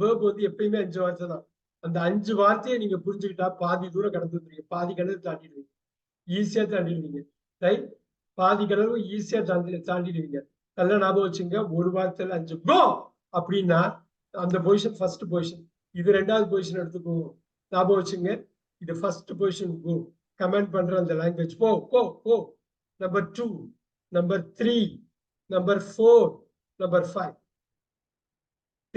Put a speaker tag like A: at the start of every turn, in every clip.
A: Verb வந்து எப்பயுமே அஞ்சு வார்த்தை தான். அந்த அஞ்சு வார்த்தையை நீங்க புரிஞ்சுக்கிட்டா பாதி தூரம் கடந்து வந்துருங்க பாதி கிணறு தாண்டிடுவீங்க. ஈஸியா தாண்டிடுவீங்க. ரைட் பாதி கடவு ஈஸியா தாண்டி தாண்டிடுவீங்க. நல்லா ஞாபகம் வச்சுங்க. ஒரு வார்த்தையில அஞ்சு. கோ அப்படின்னா அந்த பொசிஷன் ஃபர்ஸ்ட் பொசிஷன் இது ரெண்டாவது பொசிஷன் எடுத்துக்கோ. ஞாபகம் வச்சுங்க. இது ஃபர்ஸ்ட் பொசிஷன் கோ கமெண்ட் பண்ற அந்த லாங்குவேஜ் போ போ போ number two number three number four number five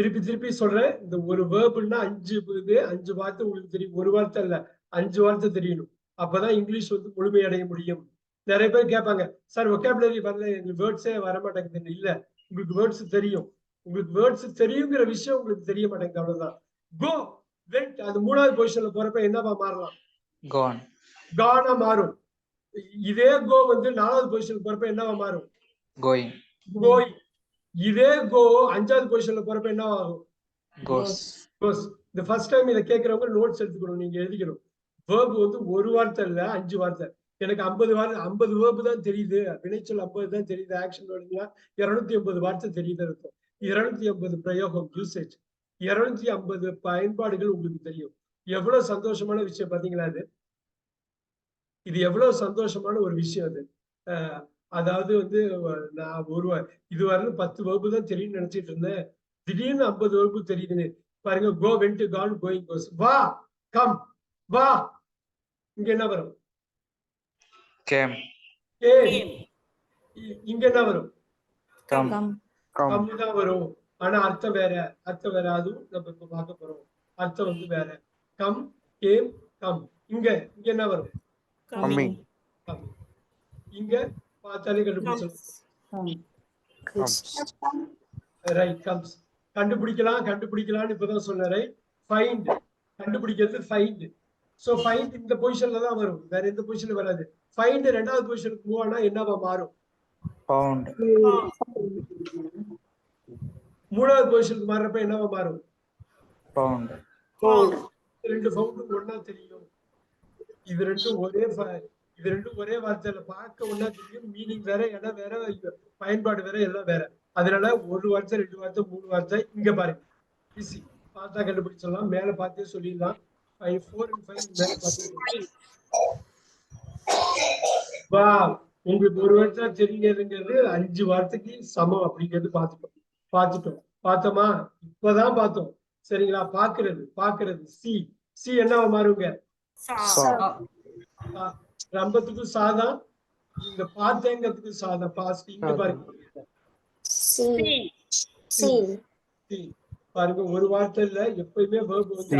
A: திருப்பி திருப்பி சொல்றேன் இந்த ஒரு வேர்புன்னா அஞ்சு இது அஞ்சு வார்த்தை உங்களுக்கு தெரியும். ஒரு வார்த்தை இல்ல அஞ்சு வார்த்தை தெரியணும். அப்பதான் இங்கிலீஷ் வந்து முழுமையடைய முடியும். நிறைய பேர் கேட்பாங்க சார் ஒகேபுலரி வரல எங்களுக்கு வேர்ட்ஸே வர மாட்டேங்குது இல்ல உங்களுக்கு வேர்ட்ஸ் தெரியும். உங்களுக்கு வேர்ட்ஸ் தெரியுங்கிற விஷயம் உங்களுக்கு தெரிய மாட்டேங்குது. அவ்வளவுதான். கோ வெண்ட் அது மூணாவது பொசிஷன்ல போறப்ப என்னவா மாறலாம்?
B: Gone,
A: கானா மாறும். இதே கோ வந்து நாலாவது பொசிஷன் போறப்ப என்னவா மாறும்?
B: Going,
A: கோய் இதே கோ அஞ்சாவது பொசிஷன்ல போறப்ப என்ன ஆகும்? கோஸ் இந்த ஃபர்ஸ்ட் டைம் இதை கேட்கறவங்க நோட்ஸ் எடுத்துக்கணும் நீங்க எழுதிக்கணும். வேர்பு வந்து ஒரு வார்த்தை இல்ல அஞ்சு வார்த்தை. எனக்கு ஐம்பது வார்த்தை ஐம்பது வேர்பு தான் தெரியுது. வினைச்சொல் ஐம்பது தான் தெரியுது. ஆக்ஷன் வேர்டுங்களா இருநூத்தி ஐம்பது வார்த்தை தெரியுது இருக்கும் இருநூத்தி ஐம்பது பிரயோகம் யூசேஜ் இருநூத்தி ஐம்பது பயன்பாடுகள் உங்களுக்கு தெரியும். எவ்வளவு சந்தோஷமான விஷயம் பாத்தீங்களா அது இது எவ்வளவு சந்தோஷமான ஒரு விஷயம் அது. அதாவது வந்து நான் ஒரு வ- இதுவரையிலும் பத்து வகுப்பு தான் தெரியும்னு நினைச்சிட்டு இருந்தேன். திடீர்னு ஐம்பது வகுப்பு தெரியுதுன்னு. பாருங்க go went gone going goes வா கம் வா. இங்க என்ன வரும்? ஏ இங்க என்ன வரும்?
B: Come,
C: come,
B: come,
A: கம் தான் வரும். ஆனா அர்த்தம் வேற. அர்த்தம் வேற அதுவும் நம்ம இப்ப பார்க்க போறோம். அர்த்தம் வந்து வேற. கம் கேம் கம் இங்க இங்க என்ன வரும்? இங்க பார்த்தாலே கண்டுபிடிச்சிடலாம் ரைட் கம்ஸ் கண்டுபிடிக்கலாம் கண்டுபிடிக்கலாம்னு இப்பதான் சொன்னேன் ரைட் ஃபைண்ட் கண்டுபிடிக்கிறது ஃபைண்ட் சோ ஃபைண்ட் இந்த பொசிஷன்ல தான் வரும். வேற எந்த பொசிஷன்ல வராது. ஃபைண்ட் ரெண்டாவது பொசிஷனுக்கு மூவ் ஆனா என்னவா மாறும்? மூணாவது பொசிஷனுக்கு மாறுறப்ப என்னவா மாறும்? ரெண்டு ஃபவுண்டும் ஒண்ணா தெரியும். இது ரெண்டும் ஒரே இது ரெண்டும் ஒரே வார்த்தையில பார்க்க ஒண்ணா தெரியும். மீனிங் வேற இடம் வேற பயன்பாடு வேற எல்லாம் வேற. அதனால ஒரு வார்த்தை ரெண்டு வார்த்தை மூணு வார்த்தை இங்க பாருங்க. ஈஸி பார்த்தா கண்டுபிடிச்சிடலாம். மேல பார்த்தே சொல்லிடலாம். ஃபைவ் ஃபோர் அண்ட் ஃபைவ் மேல பார்த்து வா உங்களுக்கு ஒரு வார்த்தை தெரிஞ்சதுங்கிறது அஞ்சு வார்த்தைக்கு சமம் அப்படிங்கிறது பார்த்துட்டோம். பார்த்துட்டோம். பார்த்தோமா? இப்பதான் பார்த்தோம். சரிங்களா? பாக்குறது பாக்குறது சி சி என்னவா மாறுங்க ரம்பத்துக்கும் சாதா இங்க பார்த்தேங்கிறதுக்கு சாதா பாஸ்ட் இங்க பாருங்க. பாருங்க ஒரு வார்த்தை இல்ல எப்பயுமே verb வந்து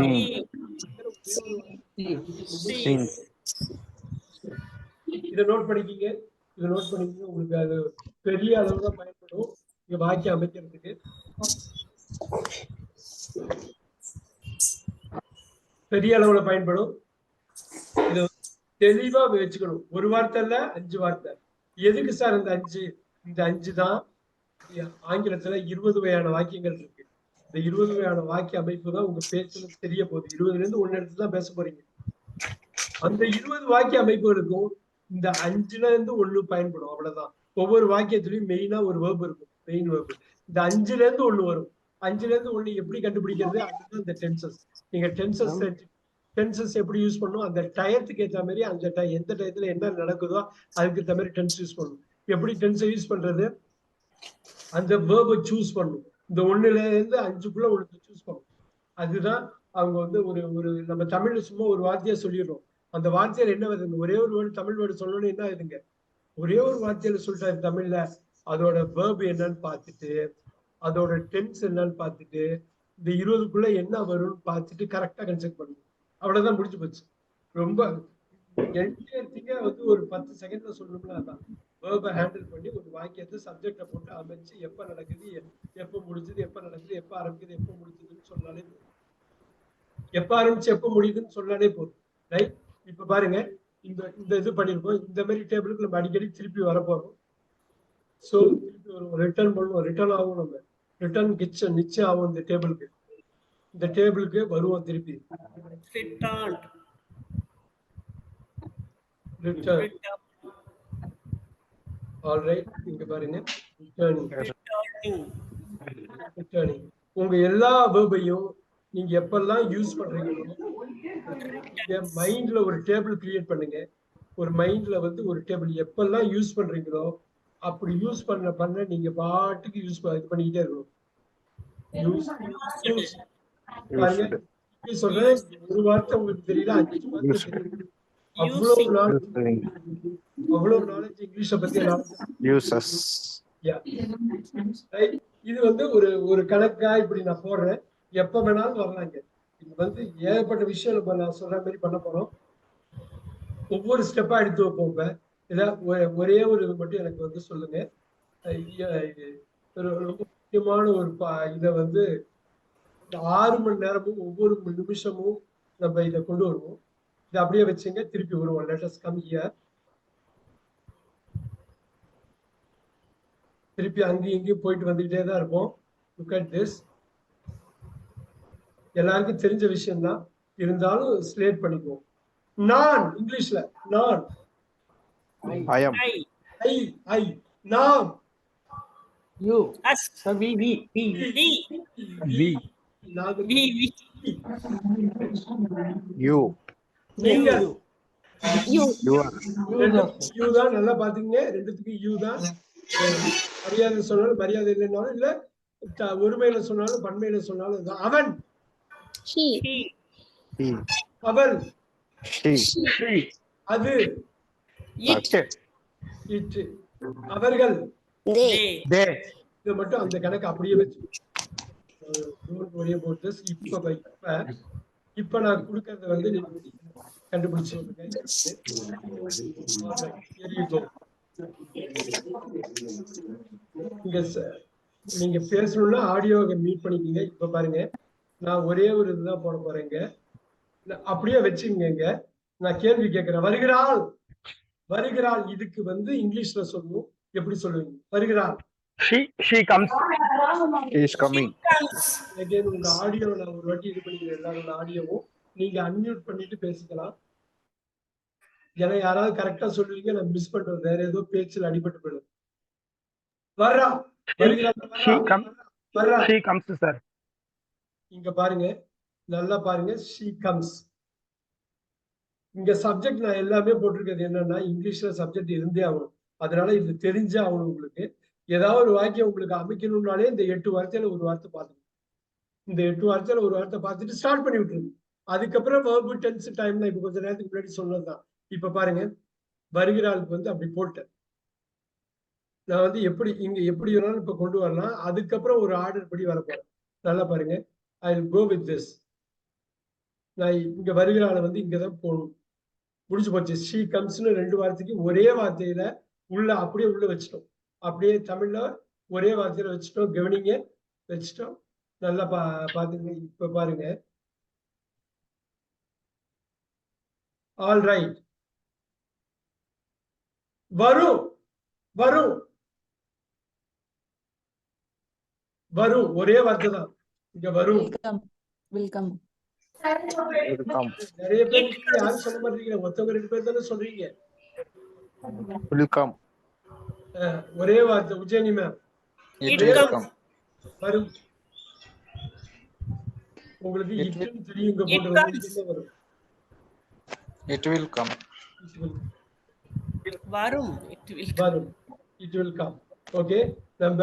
A: இதை நோட் பண்ணிக்கிங்க. இதை நோட் பண்ணிக்கிங்க. உங்களுக்கு அது பெரிய அளவு தான் பயன்படும். இங்க வாக்கியம் அமைக்கிறதுக்கு. பெரிய அளவுல பயன்படும். இத தெளிவா வச்சுக்கணும் ஒரு வார்த்தை இல்ல அஞ்சு வார்த்தை. எதுக்கு சார் இந்த அஞ்சு? இந்த அஞ்சு தான் ஆங்கிலத்துல இருபது வகையான வாக்கியங்கள் இருக்கு. இந்த இருபது வகையான வாக்கிய அமைப்பு தான் உங்க பேச்சுல தெரிய போகுது. இருபதுல இருந்து ஒன்னு எடுத்து தான் பேச போறீங்க. அந்த இருபது வாக்கிய அமைப்புகளுக்கும் இந்த அஞ்சுல இருந்து ஒண்ணு பயன்படும். அவ்வளவுதான். ஒவ்வொரு வாக்கியத்திலயும் மெயினா ஒரு வேர்ப் இருக்கும். மெயின் வேர்ப் இந்த அஞ்சுல இருந்து ஒண்ணு வரும். அஞ்சுல இருந்து ஒண்ணு எப்படி கண்டுபிடிக்கிறது? அதுதான் இந்த டென்சஸ் நீங்க டென்சஸ் டென்சஸ் எப்படி யூஸ் பண்ணும் அந்த டயத்துக்கு ஏற்ற மாதிரி அந்த டய எந்த டயத்துல என்ன நடக்குதோ அதுக்கு ஏற்ற மாதிரி டென்ஸ் யூஸ் பண்ணும் எப்படி டென்ஸை யூஸ் பண்றது? அந்த வேர்பை சூஸ் பண்ணும் இந்த ஒண்ணுல இருந்து அஞ்சுக்குள்ள ஒண்ணு சூஸ் பண்ணும் அதுதான் அவங்க வந்து ஒரு ஒரு நம்ம தமிழ்ல சும்மா ஒரு வார்த்தையா சொல்லிடுறோம். அந்த வார்த்தையில என்ன வருதுங்க? ஒரே ஒரு வேர்டு தமிழ் வேர்டு சொல்லணும்னு என்ன ஆகுதுங்க ஒரே ஒரு வார்த்தையில சொல்லிட்டாரு தமிழ்ல. அதோட வேர்பு என்னன்னு பார்த்துட்டு அதோட டென்ஸ் என்னன்னு பார்த்துட்டு இந்த இருபதுக்குள்ள என்ன வரும்னு பார்த்துட்டு கரெக்டா கன்செக்ட் பண்ணணும் அவ்வளவுதான் முடிஞ்சு போச்சு. ரொம்ப என்டையர் வந்து ஒரு பத்து செகண்ட்ல சொல்லணும்னா அதான். வேர்பை ஹேண்டில் பண்ணி ஒரு வாக்கியத்தை சப்ஜெக்டை போட்டு அமைச்சு எப்ப நடக்குது எப்போ எப்ப முடிஞ்சது எப்ப நடக்குது எப்ப ஆரம்பிக்குது எப்ப முடிஞ்சதுன்னு சொன்னாலே போதும். எப்ப ஆரம்பிச்சு எப்ப முடியுதுன்னு சொன்னாலே போதும். ரைட் இப்ப பாருங்க இந்த இந்த இது பண்ணிருக்கோம். இந்த மாதிரி டேபிளுக்கு நம்ம அடிக்கடி திருப்பி வர ஸோ திருப்பி வருவோம். ரிட்டர்ன் பண்ணுவோம். ரிட்டர்ன் ஆகும் நம்ம. ரிட்டர்ன் கிச்சன் நிச்சயம் ஆகும் இந்த டேபிளுக்கு இந்த டேபிளுக்கு வருவோம் திருப்பி.
D: Returned,
A: return
D: returned,
A: all right இங்க பாருங்க. ரிட்டர்னிங் ரிட்டர்னிங் உங்க எல்லா வேர்பையும் நீங்க எப்பெல்லாம் யூஸ் பண்றீங்களோ மைண்ட்ல ஒரு டேபிள் கிரியேட் பண்ணுங்க. ஒரு மைண்ட்ல வந்து ஒரு டேபிள் எப்பெல்லாம் யூஸ் பண்றீங்களோ அப்படி யூஸ் பண்ண பண்ண நீங்க பாட்டுக்கு யூஸ் இது பண்ணிக்கிட்டே இருக்கணும். யூஸ் ஒரு வார்த்தை உங்களுக்கு தெரியல அஞ்சு வார்த்தை தெரியும் அவ்வளவு நாலேஜ் இங்கிலீஷ பத்தி? இது வந்து ஒரு ஒரு கணக்கா இப்படி நான் போடுறேன். எப்ப வேணாலும் வரலாங்க. இது வந்து ஏகப்பட்ட விஷயம் நம்ம நான் சொல்ற மாதிரி பண்ண போறோம். ஒவ்வொரு ஸ்டெப்பா எடுத்து வைப்போம் ஒ- ஒரே ஒரு இது மட்டும் எனக்கு வந்து சொல்லுங்க. இது ரொம்ப முக்கியமான ஒரு பா- இத வந்து இந்த ஆறு மணி நேரமும் ஒவ்வொரு மணி நிமிஷமும் நம்ம இதை கொண்டு வருவோம். இதை அப்படியே வச்சுங்க. திருப்பி வருவோம் லெட்டஸ் கம் ஹியர் திருப்பி அங்கேயும் இங்கேயும் போயிட்டு வந்துகிட்டே தான் இருப்போம். லுக் அட் திஸ் எல்லாருக்கும் தெரிஞ்ச விஷயம் தான் இருந்தாலும் ஸ்லேட் பண்ணிக்குவோம். நான் இங்கிலீஷ்ல நான்.
B: ஐ
A: ஐ ஐ நாம்.
E: We. we,
B: வி
A: நாங்க
D: we, we.
B: யூ?
A: நீங்க
C: You.
B: யூ ஆர்
A: யூ தான் நல்லா பாத்தீங்க ரெண்டுத்துக்கும் யூ தான். மரியாதை சொன்னாலும் மரியாதை இல்லைன்னாலும் இல்ல. ஒருமையில சொன்னாலும் பன்மையில சொன்னாலும். அவன். அவள் அது. அவர்கள். இதை மட்டும் அந்த கணக்கு அப்படியே வச்சு. டோன்ட் வரி அபவுட் இப்ப இப்ப இப்ப நான் கொடுக்கறது வந்து நீங்க கண்டுபிடிச்சு சொல்லுங்க நீங்க பேசணும்னா ஆடியோவை மீட் பண்ணிக்கீங்க. இப்ப பாருங்க நான் ஒரே ஒரு இதுதான் போட போறேங்க. அப்படியே வச்சுங்க நான் கேள்வி கேட்கிறேன். வருகிறாள். வருகிறாள். இதுக்கு வந்து இங்கிலீஷ்ல சொல்லணும். எப்படி சொல்லுவீங்க? வருகிறாள்.
F: She she comes.
B: Is coming
A: உங்க ஆடியோ நான் ஒரு வாட்டி இது பண்ணிக்கிறேன் எல்லாரோட ஆடியோவும் நீங்க அன்மியூட் பண்ணிட்டு பேசிக்கலாம். ஏன்னா யாராவது கரெக்டா சொல்லுவீங்க நான் மிஸ் பண்றது வேற ஏதோ பேச்சுல அடிபட்டு போயிடும். வர்றா.
F: sir.
A: இங்க பாருங்க. நல்லா பாருங்க. She comes. இங்க சப்ஜெக்ட் நான் எல்லாமே போட்டிருக்கிறது என்னன்னா இங்கிலீஷ்ல சப்ஜெக்ட் இருந்தே ஆகணும். அதனால இது தெரிஞ்சே ஆகணும் உங்களுக்கு. ஏதாவது ஒரு வாக்கியம் உங்களுக்கு அமைக்கணும்னாலே இந்த எட்டு வார்த்தையில ஒரு வார்த்தை பார்த்துக்கணும். இந்த எட்டு வார்த்தையில ஒரு வார்த்தை பார்த்துட்டு ஸ்டார்ட் பண்ணி விட்டுருங்க. அதுக்கப்புறம் வேர்பு டென்ஸ் டைம்ல இப்ப கொஞ்ச நேரத்துக்கு முன்னாடி சொன்னதுதான். இப்ப பாருங்க. வருகிற ஆளுக்கு வந்து அப்படி போட்டேன். நான் வந்து எப்படி இங்க எப்படி வேணாலும் இப்ப கொண்டு வரலாம். அதுக்கப்புறம் ஒரு ஆர்டர் படி வரப்போறேன் நல்லா பாருங்க. ஐ கோ வித் திஸ் நான் இங்க வருகிற ஆளை வந்து இங்கதான் போகணும் முடிச்சு போச்சு. ஷீ கம்ஸ்னு ரெண்டு வார்த்தைக்கு ஒரே வார்த்தையில உள்ள அப்படியே உள்ள வச்சிட்டோம். அப்படியே தமிழ்ல ஒரே வார்த்தையில வச்சுட்டோம் கவனிங்க வச்சுட்டோம். நல்லா பா பாத்துங்க இப்ப பாருங்க. ஆல் ரைட் வரும் வரும். வரும் ஒரே வார்த்தை தான். இங்க வரும்.
G: Welcome. Welcome.
B: வெல்கம்
A: நிறைய பேர் யாரும் சொல்ல மாட்டீங்க ஒருத்தவங்க ரெண்டு பேர் தானே சொல்றீங்க.
B: வெல்கம்
A: ஒரே வார்த்தை உஜயனி மேம் வரும். உங்களுக்கு இட்டும் தெரியும் போட்டு வரும்.
B: It
D: Varum. It will.
A: வரும். இட் வில் கம் ஓகே நம்ம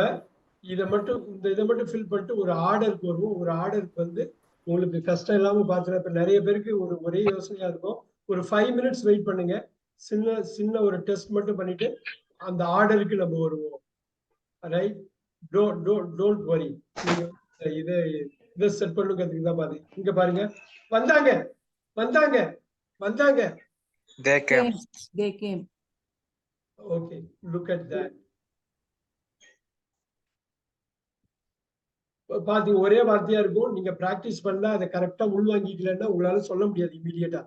A: இதை மட்டும் இந்த இதை மட்டும் ஃபில் பண்ணிட்டு ஒரு ஆர்டருக்கு வருவோம். ஒரு ஆர்டருக்கு வந்து உங்களுக்கு கஷ்டம் இல்லாம பாத்துறேன். இப்ப நிறைய பேருக்கு ஒரு ஒரே யோசனையா இருக்கும். ஒரு ஃபைவ் மினிட்ஸ் வெயிட் பண்ணுங்க. சின்ன சின்ன ஒரு டெஸ்ட் மட்டும் பண்ணிட்டு அந்த ஆர்டருக்கு நம்ம வருவோம். Right don't don't don't worry இதை இதை செட் பண்ணுங்கிறதுக்கு தான் பாரு இங்க பாருங்க. வந்தாங்க. வந்தாங்க. வந்தாங்க.
B: They came
G: Came. They came.
A: Okay look at that பாத்தீங்க ஒரே வார்த்தையா இருக்கும். நீங்க பிராக்டிஸ் பண்ணா அதை கரெக்டா உள்வாங்கிக்கலன்னா உங்களால சொல்ல முடியாது இமீடியட்டா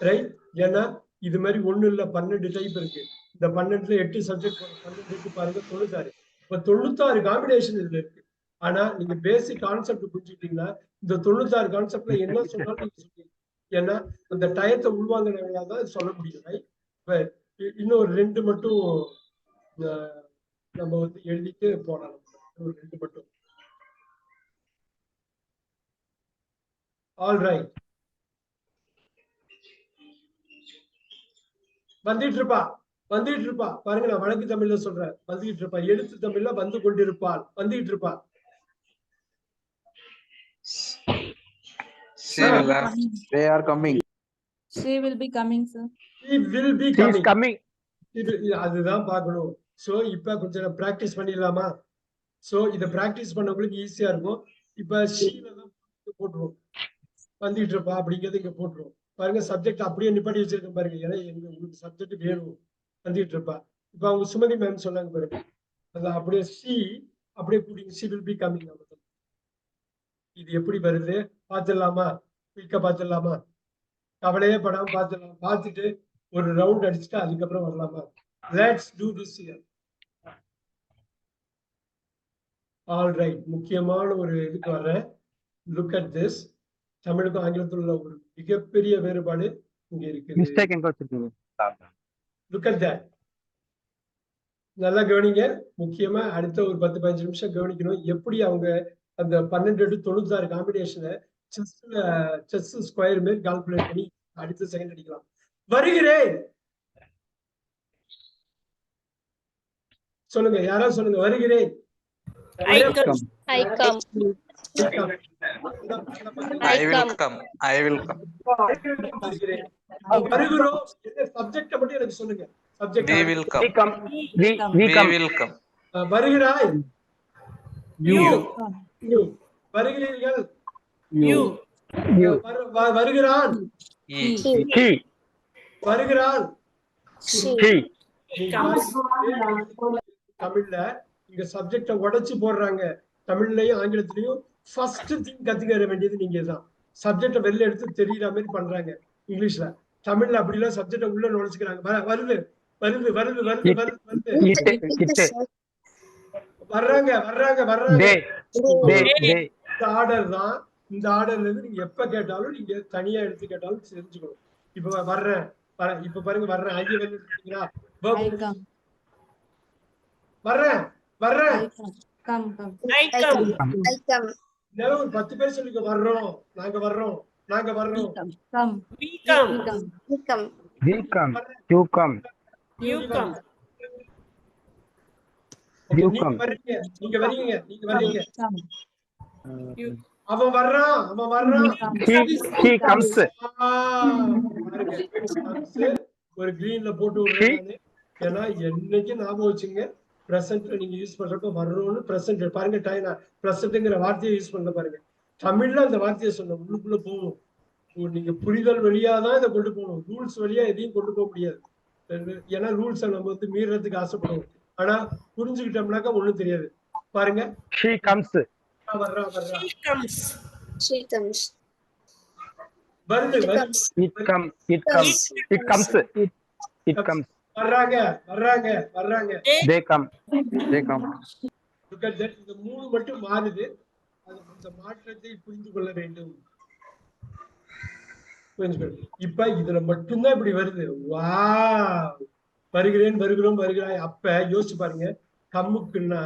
A: ரைட் ஏன்னா இது மாதிரி ஒண்ணு இல்ல. பன்னெண்டு டைப் இருக்கு. இந்த பன்னெண்டுல எட்டு சப்ஜெக்ட் பன்னெண்டு இருக்கு பாருங்க தொண்ணூத்தாறு இப்ப தொண்ணூத்தாறு காம்பினேஷன் இதுல இருக்கு. ஆனா நீங்க பேசிக் கான்செப்ட் புரிஞ்சுக்கிட்டீங்கன்னா இந்த தொண்ணூத்தாறு கான்செப்ட்ல என்ன சொன்னாலும் நீங்க சொல்லுவீங்க ஏன்னா அந்த டயத்தை உள்வாங்கினவங்களா தான் சொல்ல முடியும் ரைட் இப்ப இன்னொரு ரெண்டு மட்டும் நம்ம வந்து எழுதிட்டு போடலாம் ஒரு ரெண்டு மட்டும். ஆல் ரைட் வந்துட்டு இருப்பா. வந்துட்டு இருப்பா பாருங்க நான் வழக்கு தமிழ்ல சொல்றேன். வந்துகிட்டு இருப்பா எழுத்து தமிழ்ல வந்து கொண்டிருப்பாள். வந்துகிட்டு இருப்பா
B: She will have, they are coming.
G: She will be coming, sir.
A: He will be
F: She is
A: coming.
F: coming.
A: இது இது- அதுதான் பார்க்கணும். சோ இப்ப கொஞ்சம் பிராக்டிஸ் பண்ணிடலாமா? சோ இத பிராக்டிஸ் பண்ணவங்களுக்கு ஈஸியா இருக்கும். இப்ப ஷீல தான் போட்டுருவோம் வந்துட்டு இருப்பா அப்படிங்கறது இங்க போட்டுருவோம் பாருங்க சப்ஜெக்ட் அப்படியே நிப்பாட்டி வச்சிருக்கேன் பாருங்க. ஏன்னா எங்க உங்களுக்கு சப்ஜெக்ட் வேணும். வந்துட்டு இருப்பா இப்ப அவங்க சுமதி மேம் சொன்னாங்க பாருங்க அது அப்படியே ஷீ அப்படியே கூட்டிங்க ஷி வில் பி கம்மிங் இது எப்படி வருது? பாத்துடலாமா குயிக்கா பாத்துடலாமா கவலையே படாம பாத்துடலாம் பார்த்துட்டு ஒரு ரவுண்ட் அடிச்சுட்டு அதுக்கப்புறம் வரலாமா? Let's do this year all right முக்கியமான ஒரு இதுக்கு வர்றேன் லுக் அட் திஸ் தமிழுக்கும் ஆங்கிலத்தில் உள்ள ஒரு மிகப்பெரிய வேறுபாடு இங்க இருக்குது.
F: Mistake எங்க வச்சிருக்கீங்க?
A: லுக் அட் தட் நல்லா கவனிங்க. முக்கியமா அடுத்த ஒரு பத்து பதினஞ்சு நிமிஷம் கவனிக்கணும். எப்படி அவங்க அந்த பன்னெண்டு டு தொண்ணூத்தாறு காம்பினேஷனை செஸ்ல செஸ் ஸ்கொயர் மாரி கால்குலேட் பண்ணி அடுத்த செகண்ட் அடிக்கலாம். வருகிறேன். சொல்லுங்க. யாராவது சொல்லுங்க. வருகிறேன்.
D: I come.
C: I come.
B: I will come. I will come.
A: வருகிறேன். வருகிறோம் சப்ஜெக்ட மட்டும் எனக்கு சொல்லுங்க subject
B: We will
F: We
B: come.
F: come. We we
B: We
F: come.
B: will come.
A: வருகிறாய்
D: You.
G: Come.
A: You. வருகிறீர்கள்
D: You.
F: You.
A: வரு- வ- வருகிறான். வருகிறான். தமிழ்ல இங்க சப்ஜெக்ட உடைச்சு போடுறாங்க தமிழ்லயும் ஆங்கிலத்திலயும் ஃபர்ஸ்ட் திங் கத்துக்க வேண்டியது நீங்க தான் சப்ஜெக்ட வெளில எடுத்து தெரியற மாதிரி பண்றாங்க இங்கிலீஷ்ல. தமிழ்ல அப்படி எல்லாம் சப்ஜெக்ட உள்ள நுழைச்சுக்கிறாங்க. வருது வருது வருது வருது வருது வருது. வர்றாங்க வர்றாங்க வர்றாங்க. இந்த ஆர்டர் தான் இந்த ஆர்டர்ல இருந்து நீங்க எப்ப கேட்டாலும் நீங்க தனியா எடுத்து கேட்டாலும் தெரிஞ்சுக்கணும். இப்ப வர்றேன் வர- இப்ப பாருங்க வர்றேன். ஐயா இருக்கீங்களா
G: I come.
A: வர்றேன் வர்றேன். இதெல்லாம் ஒரு பத்து பேர் சொல்லிக்க வர்றோம். நாங்க வர்றோம். நாங்க வர்றோம்.
F: You come.
A: Okay,
F: You
A: நீங்க. வர்றீங்க நீங்க வர்றீங்க நீங்க வர்றீங்க. அவன் வர்றான். அவன் வர்றான். பாருங்க. Thumbs ஒரு கிரீன்ல போட்டு விடுறேன். ஏன்னா என்னைக்கு ஞாபகம் வச்சுங்க? பிரசன்ட்ல நீங்க யூஸ் பண்றப்ப வர்றோம்னு பிரசன்ட் பாருங்க டைனா பிரசன்ட்ங்கிற வார்த்தையை யூஸ் பண்ண பாருங்க. தமிழ்ல அந்த வார்த்தையை சொன்ன உள்ளுக்குள்ள போகணும் உ- நீங்க புரிதல் வழியா தான் இதை கொண்டு போகணும். ரூல்ஸ் வழியா எதையும் கொண்டு போக முடியாது. ஏன்னா ரூல்ஸை நம்ம வந்து மீறதுக்கு ஆசைப்படுவோம். ஆனா புரிஞ்சுக்கிட்டோம்னாக்கா ஒண்ணும் தெரியாது. பாருங்க.
F: She comes.
A: ஆ, வர்றா வர்றா.
D: She comes.
C: She comes.
A: வருது
C: She
A: வருது.
C: comes.
F: It comes. It comes. It
A: வர்றாங்க வர்றாங்க வர்றாங்க. At that. இந்த மூணு மட்டும் மாறுது. அது அந்த மாற்றத்தை புரிந்து கொள்ள வேண்டும். இப்ப இதுல மட்டும்தான் இப்படி வருது. வா வருகிறேன் வருகிறோம் வருகிறாய். அப்ப யோசிச்சு பாருங்க. கம்முக்குன்னா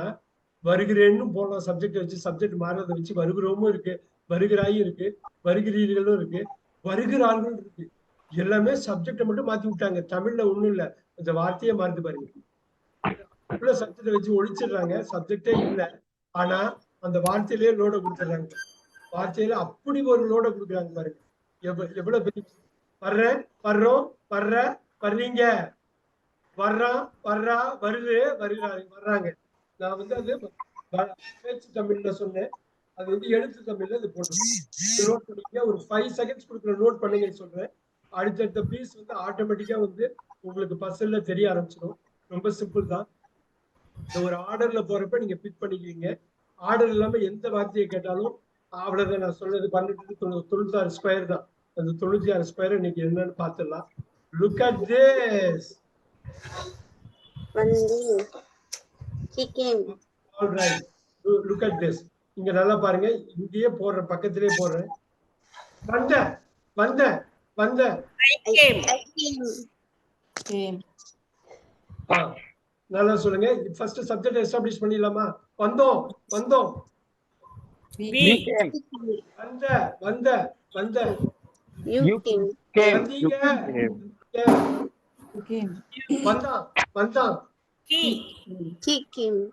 A: வருகிறேன்னு போன சப்ஜெக்ட் வச்சு சப்ஜெக்ட் மாறதை வச்சு வருகிறோமும் இருக்கு. வருகிறாயும் இருக்கு. வருகிறீர்களும் இருக்கு. வருகிறார்கள் இருக்கு. எல்லாமே சப்ஜெக்ட மட்டும் மாத்தி விட்டாங்க. தமிழ்ல ஒண்ணும் இல்ல. கொஞ்சம் வார்த்தையே மறந்து பாருங்க உள்ள சப்ஜெக்ட வச்சு ஒழிச்சிடுறாங்க. சப்ஜெக்டே இல்ல. ஆனா அந்த வார்த்தையிலேயே லோட கொடுத்துடுறாங்க. வார்த்தையில அப்படி ஒரு லோட கொடுக்குறாங்க பாருங்க. எவ்வளவு பெரிய வர்றேன் வர்றோம் வர்ற வர்றீங்க. வர்றான் வர்றா வருது வருகிறாரு. வர்றாங்க. நான் வந்து அது பேச்சு தமிழ்ல சொன்னேன். அது வந்து எழுத்து தமிழ்ல அது போட்டு நோட் பண்ணிக்க ஒரு ஃபைவ் செகண்ட்ஸ் கொடுக்குற நோட் பண்ணுங்கன்னு சொல்றேன். அடுத்தடுத்த பீஸ் வந்து ஆட்டோமேட்டிக்கா வந்து உங்களுக்கு பசல்ல தெரிய ஆரம்பிச்சிடும். ரொம்ப சிம்பிள் தான். இந்த ஒரு ஆர்டர்ல போறப்ப நீங்க பிக் பண்ணிக்குவீங்க. ஆர்டர் இல்லாம எந்த வார்த்தையை கேட்டாலும் அவ்வளவுதான் நான் சொன்னது பன்னெண்டு தொண்ணூ தொண்ணூத்தாறு ஸ்கொயர் தான். அந்த தொண்ணூத்தி ஆறு ஸ்கொயர் இன்னைக்கு என்னன்னு பார்த்துடலாம் look at this look at this இங்க நல்லா பாருங்க. இங்கேயே போடுறேன் பக்கத்திலேயே போடுறேன். வந்தேன் வந்தேன் வந்தேன். நல்லா சொல்லுங்க. ஃபர்ஸ்ட் சப்ஜெக்ட் எஸ்டாப்ளிஷ் பண்ணிடலாமா? வந்தோம் வந்தோம். வந்த வந்த வந்த. வந்தான் வந்தான்.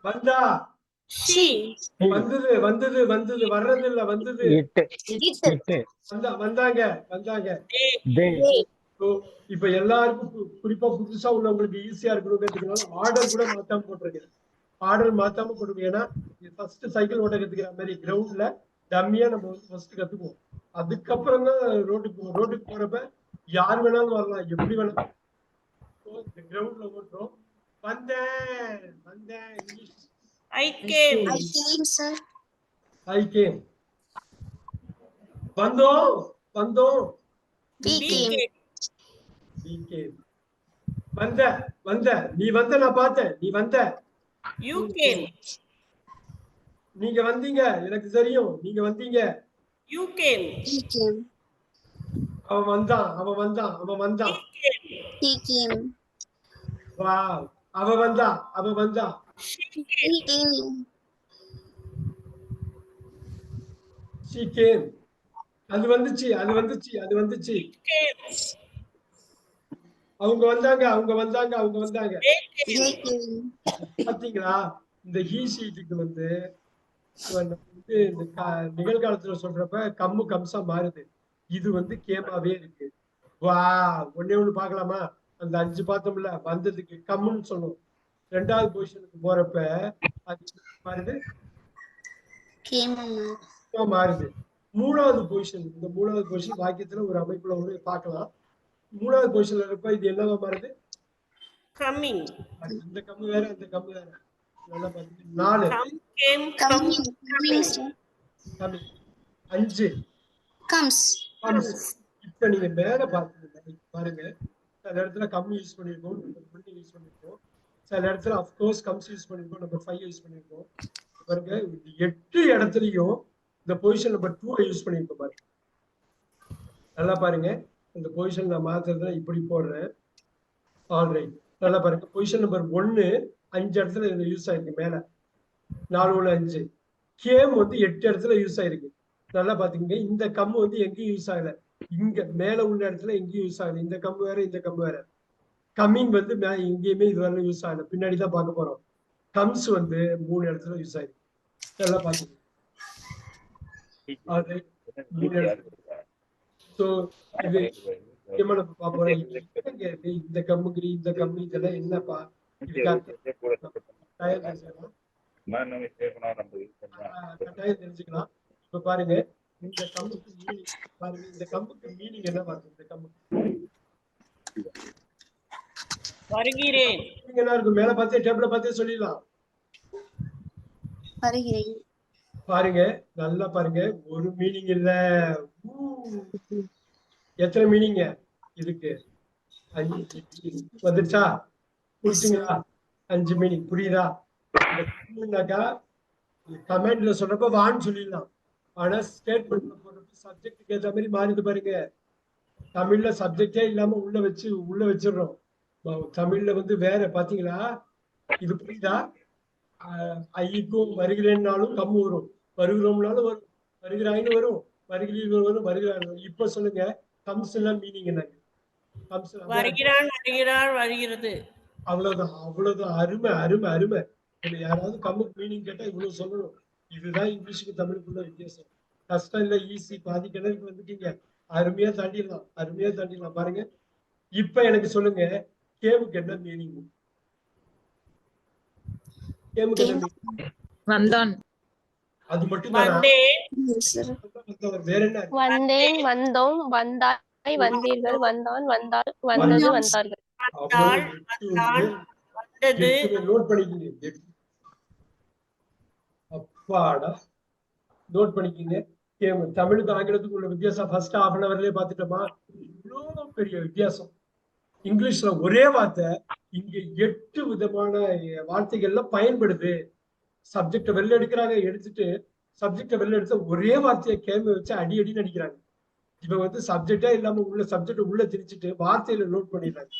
A: வந்தா வந்தது வந்தது வந்தது. வர்றது இல்ல வந்தது வந்தாங்க வந்தாங்க. So, இப்ப எல்லாருக்கும் குறிப்பா புதுசா உள்ளவங்களுக்கு ஈஸியா இருக்கணுங்கிறதுனால ஆர்டர் கூட மாத்தாம போட்டிருக்கேன். ஆர்டர் மாத்தாம போட்டிருக்கேன் ஏன்னா ஃபர்ஸ்ட் சைக்கிள் ஓட்ட கத்துக்கிற மாதிரி கிரவுண்ட்ல டம்மியா நம்ம வந்து ஃபர்ஸ்ட் கத்துக்குவோம். அதுக்கப்புறம் தான் ரோட்டுக்கு போவோம் ரோட்டுக்கு போறப்ப யார் வேணாலும் வரலாம். எப்படி வேணாலும். இந்த கிரவுண்ட்ல ஓட்டுறோம். வந்தேன் வந்தேன் English.
D: Came,
C: sir.
A: I came வந்தோம் வந்தோம்.
C: We
D: we
C: came.
A: வந்த வந்த. நீ வந்த நான் பார்த்தேன். நீ வந்த.
D: Came,
A: நீங்க வந்தீங்க. எனக்கு தெரியும். நீங்க வந்தீங்க.
C: He came.
A: அவன் வந்தான். அவன் வந்தான். அவன் வந்தான்.
C: He came.
A: வா அவ வந்தா அவ வந்தா
C: He came.
A: she came அது வந்துச்சு. அது வந்துச்சு. அது வந்துச்சு. அவங்க வந்தாங்க அவங்க வந்தாங்க அவங்க வந்தாங்க. பாத்தீங்களா? இந்த ஹீ ஷீட்டுக்கு வந்து வந்து இந்த நிகழ்காலத்துல சொல்றப்ப கம்மு கம்சா மாறுது. இது வந்து கேமாவே இருக்கு. வா ஒண்ணே ஒண்ணு பார்க்கலாமா? அந்த அஞ்சு பார்த்தோம்ல வந்ததுக்கு கம்முன்னு சொன்னோம் ரெண்டாவது பொசிஷனுக்கு போறப்ப அது மாறுது. மாறுது. மூணாவது பொசிஷன் இந்த மூணாவது பொசிஷன் வாக்கியத்துல ஒரு அமைப்புல ஒரு பார்க்கலாம். மூணாவது பொசிஷன்ல இருப்ப இது என்னவா மாறுது?
D: Coming,
A: அது இந்த கம்மு வேற அந்த கம்மு வேற. நல்லா பாருங்க நாலு. அஞ்சு.
C: Comes.
A: இப்ப நீங்க மேல பாத்தீங்கன்னா பாருங்க. சில இடத்துல கம்மி யூஸ் பண்ணிருக்கோம். நம்பர் யூஸ் பண்ணிருக்கோம். சில இடத்துல அப்கோர்ஸ் கம்ஸ் யூஸ் பண்ணிருக்கோம். நம்பர் ஃபைவ் யூஸ் பண்ணிருக்கோம். பாருங்க. இந்த எட்டு இடத்துலயும் இந்த பொசிஷன் நம்பர் டூ யூஸ் பண்ணிருக்கோம் பாருங்க. நல்லா பாருங்க. இந்த பொசிஷன் நான் மாத்துறதுல இப்படி போடுறேன். ஆல்ரைட் நல்லா பாருங்க. பொசிஷன் நம்பர் ஒன்னு அஞ்சு இடத்துல இதுல யூஸ் ஆயிருக்கு மேல. நாலு ஒண்ணு அஞ்சு. கேம் வந்து எட்டு இடத்துல யூஸ் ஆயிருக்கு. நல்லா பாத்தீங்க இந்த கம்மு வந்து எங்கேயும் யூஸ் ஆகல. இங்க மேல உள்ள இடத்துல எங்கேயும் யூஸ் ஆகல. இந்த கம்பு வேற இந்த கம்பு வேற. கம்மிங் வந்து மே- எங்கேயுமே இது வரல யூஸ் ஆகல. பின்னாடி தான் பார்க்க போறோம். கம்ஸ் வந்து மூணு இடத்துல யூஸ் ஆயிருக்கு. நல்லா பாத்துங்க அது மூணு இடத்துல. ஸோ இது முக்கியமா நம்ம இது? இந்த கம்முக்கு இந்த கம்மு இதெல்லாம் என்னப்பா? கட்டாயம் தெரிஞ்சுக்கலாம். இப்ப பாருங்க. இந்த கம்புக்கு மீனிங் பாருங்க. இந்த கம்புக்கு மீனிங் என்ன பாருங்க? இந்த கம்புக்கு
D: வருகிறேன்,
A: இருக்கும்? மேல பார்த்தே டேபிள பார்த்தே சொல்லிடலாம்.
C: வருகிறேன்.
A: பாருங்க. நல்லா பாருங்க. ஒரு மீனிங் இல்ல. எத்தனை மீனிங்க இதுக்கு? அஞ்சு meaning. வந்துருச்சா? புரிச்சுங்களா அஞ்சு மீனிங். புரியுதா? மீனிங்னாக்கா கமெண்ட்ல சொல்றப்ப வான்னு சொல்லிடலாம். ஆனா ஸ்டேட்மெண்ட்ல போடுறப்ப சப்ஜெக்டுக்கு ஏத்த மாதிரி மாறிது பாருங்க. தமிழ்ல சப்ஜெக்டே இல்லாம உள்ள வச்சு உள்ள வச்சிடுறோம். தமிழ்ல வந்து வேற பாத்தீங்களா? இது புரியுதா? ஐக்கும் வருகிறேன்னாலும் கம்மு வரும். வருகிறோம்னாலும் வரும். வருகிறாயின்னு வரும். வருகிறீர்கள் வரும் வருகிறார்கள். வரும். இப்ப சொல்லுங்க எல்லாம் மீனிங் என்ன? கம்ஸ்
D: வருகிறான், வருகிறாள், வருகிறது,
A: அவ்வளவுதான் அவ்வளவுதான். அருமை அருமை அருமை. இதுல யாராவது கம்முக்கு மீனிங் கேட்டா இவ்வளவு சொல்லணும். இதுதான் இங்கிலீஷுக்கு தமிழுக்குள்ள வித்தியாசம். கஷ்டம் இல்ல ஈஸி பாதி கிணறுக்கு வந்துட்டீங்க. அருமையா தாண்டிடலாம் அருமையா தாண்டிடலாம். பாருங்க. இப்ப எனக்கு சொல்லுங்க கேமுக்கு என்ன மீனிங் கேமுக்கு என்ன?
H: வந்தான்.
A: அது மட்டும் தானா?
D: வந்தேன்,
C: Yes, sir.
A: வேற என்ன
I: வந்தேன் வந்தோம் வந்தாய் வந்தீர்கள் வந்தான் வந்தாள் வந்தது வந்தார்கள்.
A: நோட் பண்ணிக்கிங்க. அப்பாடா. நோட் பண்ணிக்கிங்க. தமிழுக்கு ஆங்கிலத்துக்கு உள்ள வித்தியாசம். ஃபர்ஸ்ட் ஹாஃப் அன் அவர்லயே பார்த்துட்டோமா? இவ்வளோ பெரிய வித்தியாசம். இங்கிலீஷ்ல ஒரே வார்த்தை இங்க எட்டு விதமான வார்த்தைகள்ல பயன்படுது. சப்ஜெக்ட வெளில எடுக்கிறாங்க எடுத்துட்டு சப்ஜெக்ட வெளில எடுத்த ஒரே வார்த்தையை கேம வச்சு அடி அடி நடிக்கிறாங்க இப்ப வந்து சப்ஜெக்டே இல்லாம உள்ள சப்ஜெக்ட் உள்ள திரிச்சுட்டு வார்த்தையில நோட் பண்ணிடுறாங்க.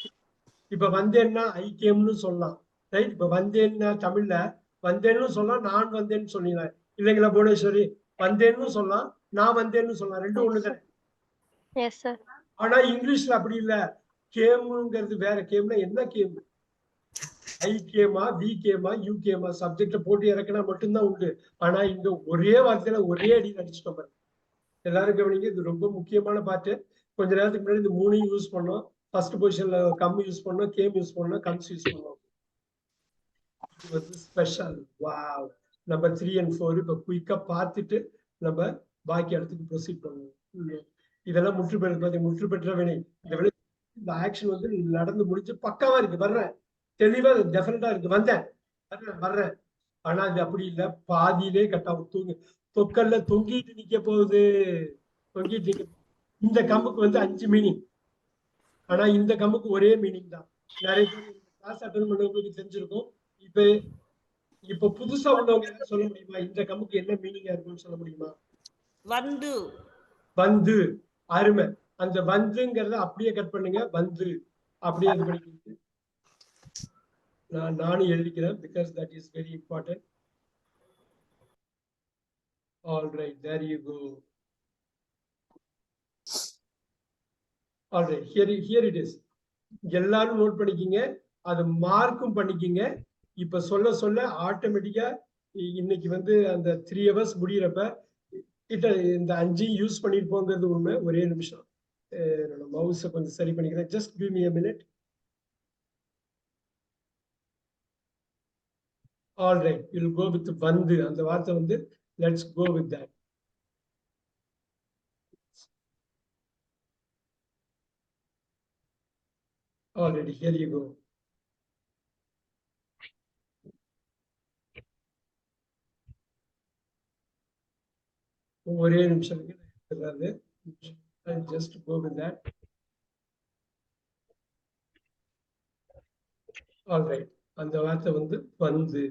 A: இப்ப வந்தேன்னா ஐ கேம்னு சொல்லலாம். ரைட் இப்ப வந்தேன்னா தமிழ்ல வந்தேன்னு சொல்லலாம் நான் வந்தேன்னு சொல்லிடலாம் இல்லைங்களா புவனேஸ்வரி? வந்தேன்னு சொல்லலாம் நான் வந்தேன்னு சொல்லலாம். ரெண்டும் ஒண்ணு தானே
I: எஸ் சார்
A: ஆனா இங்கிலீஷ்ல அப்படி இல்ல. கேம்ங்கிறது வேற கேம்னா என்ன கேம் ஐ கேமா யூகேமா கேமா போட்டு இறக்கினா மட்டும்தான் உண்டு. ஆனா இங்க ஒரே வார்த்தையில ஒரே அடி அடிச்சுட்டோம் பாருங்க எல்லாரும் கவனிங்க இது ரொம்ப முக்கியமான பாட்டு கொஞ்ச நேரத்துக்கு முன்னாடி இந்த மூணையும் யூஸ் பண்ணோம். ஃபர்ஸ்ட் பொசிஷன்ல கம் யூஸ் பண்ணோம் கேம் யூஸ் பண்ணோம் கம்ஸ் யூஸ் பண்ணோம். Special wow number three and four இப்போ குயிக்கா பார்த்துட்டு நம்ம பாக்கி இடத்துக்கு ப்ரொசீட் பண்ணுவோம். இதெல்லாம் முற்று பெற்ற முற்று பெற்ற வினை இந்த வினை இந்த ஆக்ஷன் வந்து நடந்து முடிஞ்சு பக்காவா இருக்கு. வர்றேன் தெளிவா டெஃபினட்டா இருக்கு. வந்தேன். வர்றேன் வர்றேன். ஆனா இது அப்படி இல்ல. பாதியிலே கட்டா தூங்கு தொக்கல்ல தொங்கிட்டு நிக்க போகுது. தொங்கிட்டு நிக்க இந்த கம்புக்கு வந்து அஞ்சு மீனிங் ஆனா இந்த கம்புக்கு ஒரே மீனிங் தான். நிறைய பேர் கிளாஸ் அட்டன் பண்ணவங்களுக்கு தெரிஞ்சிருக்கும். இப்ப இப்ப புதுசா உள்ளவங்க என்ன சொல்ல முடியுமா? இந்த கம்புக்கு என்ன மீனிங்கா இருக்கும்னு சொல்ல முடியுமா?
D: வந்து.
A: வந்து. அருமை. அந்த வந்துங்கிறத அப்படியே கட் பண்ணுங்க. வந்து. அப்படியே இது பண்ணிக்கிட்டு நான் நானும் எழுதிக்கிறேன் because that is very important all right there you go all right here here it is எல்லாரும் நோட் பண்ணிக்கிங்க அது மார்க்கும் பண்ணிக்கிங்க. இப்ப சொல்ல சொல்ல ஆட்டோமேட்டிக்கா இன்னைக்கு வந்து அந்த த்ரீ ஹவர்ஸ் முடியிறப்ப கிட்ட இந்த அஞ்சையும் யூஸ் பண்ணிருப்போங்கிறது உண்மை. ஒரே நிமிஷம். என்னோட மவுஸை கொஞ்சம் சரி பண்ணிக்கிறேன். Just give me a minute all right will go with வந்து அந்த வார்த்தை வந்து let's go with that already here you go ஒரே நிமிஷம் just go with that all right அந்த வார்த்தை வந்து வந்து